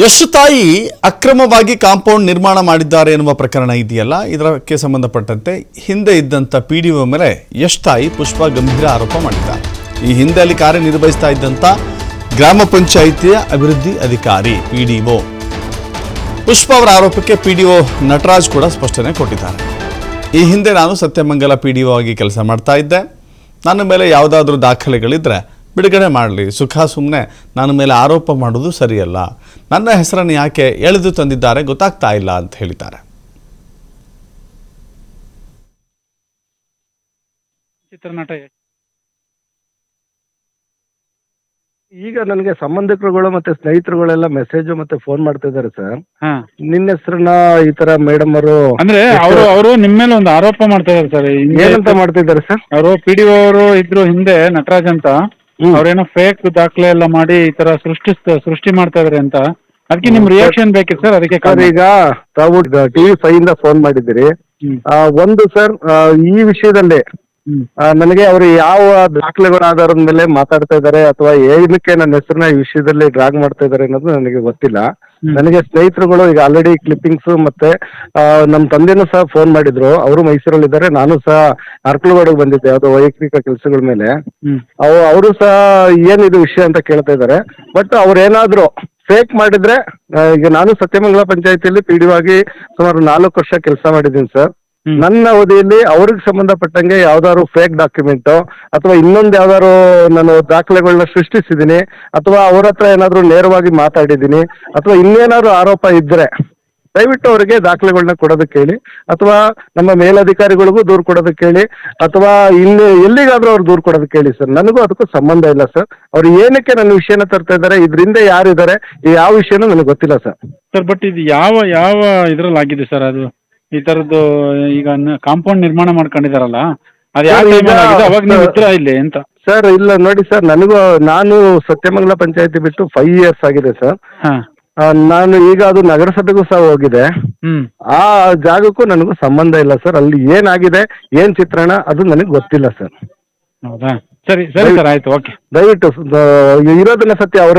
ಯಶ್ ತಾಯಿ ಅಕ್ರಮವಾಗಿ ಕಾಂಪೌಂಡ್ ನಿರ್ಮಾಣ ಮಾಡಿದ್ದಾರೆ ಎನ್ನುವ ಪ್ರಕರಣ ಇದೆಯಲ್ಲ? ಇದಕ್ಕೆ ಸಂಬಂಧಪಟ್ಟಂತೆ ಹಿಂದೆ ಇದ್ದಂಥ ಪಿ ಡಿ ಒ ಮೇಲೆ ಯಶ್ ತಾಯಿ ಪುಷ್ಪ ಗಂಭೀರ ಆರೋಪ ಮಾಡಿದ್ದಾರೆ. ಈ ಹಿಂದೆ ಅಲ್ಲಿ ಕಾರ್ಯನಿರ್ವಹಿಸ್ತಾ ಇದ್ದಂಥ ಗ್ರಾಮ ಪಂಚಾಯಿತಿಯ ಅಭಿವೃದ್ಧಿ ಅಧಿಕಾರಿ ಪಿ ಡಿ ಒ. ಪುಷ್ಪ ಅವರ ಆರೋಪಕ್ಕೆ ಪಿ ಡಿ ಒ ನಟರಾಜ್ ಕೂಡ ಸ್ಪಷ್ಟನೆ ಕೊಟ್ಟಿದ್ದಾರೆ. ಈ ಹಿಂದೆ ನಾನು ಸತ್ಯಮಂಗಲ ಪಿ ಡಿ ಒ ಆಗಿ ಕೆಲಸ ಮಾಡ್ತಾ ಇದ್ದೆ. ನನ್ನ ಮೇಲೆ ಯಾವುದಾದ್ರೂ ದಾಖಲೆಗಳಿದ್ರೆ ಬಿಡುಗಡೆ ಮಾಡಲಿ. ಸುಖ ಸುಮ್ಮನೆ ನನ್ನ ಮೇಲೆ ಆರೋಪ ಮಾಡೋದು ಸರಿಯಲ್ಲ. ನನ್ನ ಹೆಸರನ್ನು ಯಾಕೆ ಎಳೆದು ತಂದಿದ್ದಾರೆ ಗೊತ್ತಾಗ್ತಾ ಇಲ್ಲ ಅಂತ ಹೇಳಿದ್ದಾರೆ. ಚಿತ್ರನಟ ಈಗ ನನಗೆ ಸಂಬಂಧಿಕರುಗಳು ಮತ್ತೆ ಸ್ನೇಹಿತರುಗಳೆಲ್ಲ ಮೆಸೇಜ್ ಮತ್ತೆ ಫೋನ್ ಮಾಡ್ತಾ ಇದ್ದಾರೆ ಸರ್ ಹಾ. ನಿನ್ನ ಹೆಸರನ್ನ ಈ ತರ ಮೇಡಮ್ ಅವರು ಅಂದ್ರೆ ಅವರು ಅವರು ನಿಮ್ಮ ಮೇಲೆ ಒಂದು ಆರೋಪ ಮಾಡ್ತಾ ಇದ್ದಾರೆ ಸರ್ ಏನಂತ ಮಾಡ್ತಾ ಇದ್ದಾರೆ ಸರ್ ಅವರು ಪಿ ಡಿ ಅವರು ಇದ್ರು ಹಿಂದೆ ನಟರಾಜ್ ಅಂತ. ಅವ್ರೇನೋ ಫೇಕ್ ದಾಖಲೆ ಎಲ್ಲ ಮಾಡಿ ಈ ತರ ಸೃಷ್ಟಿ ಸೃಷ್ಟಿ ಮಾಡ್ತಾ ಇದಾರೆ ಅಂತ. ಅದಕ್ಕೆ ನಿಮ್ ರಿಯಾಕ್ಷನ್ ಬೇಕಿತ್ತು ಸರ್ ಅದಕ್ಕೆ ಸರ್ ಈಗ ತಾವು ಟಿವಿ ಫೈವ್ ಇಂದ ಫೋನ್ ಮಾಡಿದ್ದೀರಿ. ಆ, ಒಂದು ಸರ್ ಆ, ಈ ವಿಷಯದಲ್ಲಿ ನನಗೆ ಅವರು ಯಾವ ದಾಖಲೆಗಳ ಆಧಾರದ ಮೇಲೆ ಮಾತಾಡ್ತಾ ಇದ್ದಾರೆ ಅಥವಾ ಏನಕ್ಕೆ ನನ್ನ ಹೆಸರನ್ನ ಈ ವಿಷಯದಲ್ಲಿ ಡ್ರಾಗ್ ಮಾಡ್ತಾ ಇದ್ದಾರೆ ಅನ್ನೋದು ನನಗೆ ಗೊತ್ತಿಲ್ಲ. ನನಗೆ ಸ್ನೇಹಿತರುಗಳು ಈಗ ಆಲ್ರೆಡಿ ಕ್ಲಿಪ್ಪಿಂಗ್ಸ್ ಮತ್ತೆ ನಮ್ಮ ತಂದೆನೂ ಸಹ ಫೋನ್ ಮಾಡಿದ್ರು. ಅವರು ಮೈಸೂರಲ್ಲಿದ್ದಾರೆ. ನಾನು ಸಹ ಅರ್ಕಲವಾಡಿಗೆ ಬಂದಿದ್ದೆ. ಯಾವುದೋ ವೈಯಕ್ತಿಕ ಕೆಲಸಗಳ ಮೇಲೆ. ಅವರು ಸಹ ಏನಿದು ವಿಷಯ ಅಂತ ಕೇಳ್ತಾ ಇದ್ದಾರೆ ಬಟ್ ಅವ್ರೇನಾದ್ರು ಫೇಕ್ ಮಾಡಿದ್ರೆ ಈಗ ನಾನು ಸತ್ಯಮಂಗಲ ಪಂಚಾಯತಿಯಲ್ಲಿ ಪಿ ಡಿ ಆಗಿ ಸುಮಾರು ನಾಲ್ಕು ವರ್ಷ ಕೆಲಸ ಮಾಡಿದ್ದೀನಿ ಸರ್. ನನ್ನ ಅವಧಿಯಲ್ಲಿ ಅವ್ರಿಗೆ ಸಂಬಂಧಪಟ್ಟಂಗೆ ಯಾವ್ದಾದ್ರು ಫೇಕ್ ಡಾಕ್ಯುಮೆಂಟ್ ಅಥವಾ ಇನ್ನೊಂದು ಯಾವ್ದಾದ್ರು ನಾನು ದಾಖಲೆಗಳನ್ನ ಸೃಷ್ಟಿಸಿದ್ದೀನಿ ಅಥವಾ ಅವ್ರ ಹತ್ರ ಏನಾದ್ರು ನೇರವಾಗಿ ಮಾತಾಡಿದ್ದೀನಿ ಅಥವಾ ಇನ್ನೇನಾದ್ರು ಆರೋಪ ಇದ್ರೆ ದಯವಿಟ್ಟು ಅವರಿಗೆ ದಾಖಲೆಗಳನ್ನ ಕೊಡೋದಕ್ಕೆ ಹೇಳಿ ಅಥವಾ ನಮ್ಮ ಮೇಲಧಿಕಾರಿಗಳಿಗೂ ದೂರು ಕೊಡೋದಕ್ಕೆ ಹೇಳಿ ಅಥವಾ ಇಲ್ಲಿ ಎಲ್ಲಿಗಾದ್ರೂ ಅವ್ರು ದೂರು ಕೊಡೋದಕ್ಕೆ ಹೇಳಿ ಸರ್. ನನಗೂ ಅದಕ್ಕೂ ಸಂಬಂಧ ಇಲ್ಲ ಸರ್. ಅವ್ರು ಏನಕ್ಕೆ ನನ್ನ ವಿಷಯನ ತರ್ತಾ ಇದ್ದಾರೆ ಇದರಿಂದ ಯಾರಿದ್ದಾರೆ ಈ ಯಾವ ವಿಷಯನೂ ನನಗೆ ಗೊತ್ತಿಲ್ಲ ಸರ್. ಸರ್ ಬಟ್ ಇದು ಯಾವ ಯಾವ ಇದ್ರಲ್ಲಿ ಆಗಿದೆ ಸರ್ ಅದು? ಈ ತರದ್ದು ಈಗ ಕಾಂಪೌಂಡ್ ನಿರ್ಮಾಣ ಮಾಡ್ಕೊಂಡಿದಾರಲ್ಲ ಅದು ಯಾವ ಸರ್, ಈಗ- ಟೈಮಲ್ಲಿ ಆಗಿದೆ? ಅವಾಗ ನೀವು ಸರ್- ಇದ್ರ ಇಲ್ಲಿ ಅಂತ. ಸರ್ ಇಲ್ಲ ನೋಡಿ ಸರ್ ನನಗೂ ನಾನು ಸತ್ಯಮಂಗಲ ಪಂಚಾಯತಿ ಬಿಟ್ಟು ಫೈವ್ ಇಯರ್ಸ್ ಆಗಿದೆ ಸರ್. ಹಾ. ಆ, ನಾನು ಈಗ ಅದು ನಗರಸಭೆಗೂ ಸಹ ಹೋಗಿದೆ. ಆ ಜಾಗಕ್ಕೂ ನನಗೂ ಸಂಬಂಧ ಇಲ್ಲ ಸರ್. ಅಲ್ಲಿ ಏನಾಗಿದೆ ಏನ್ ಚಿತ್ರಣ ಅದು ನನಗೆ ಗೊತ್ತಿಲ್ಲ ಸರ್. ಹೌದಾ? ಸರಿ ಸರಿ ಸರ್ ಆಯ್ತು ಓಕೆ. ದಯವಿಟ್ಟು ಆ, ಇರೋದನ್ನ ಸತ್ಯ ಅವ್ರು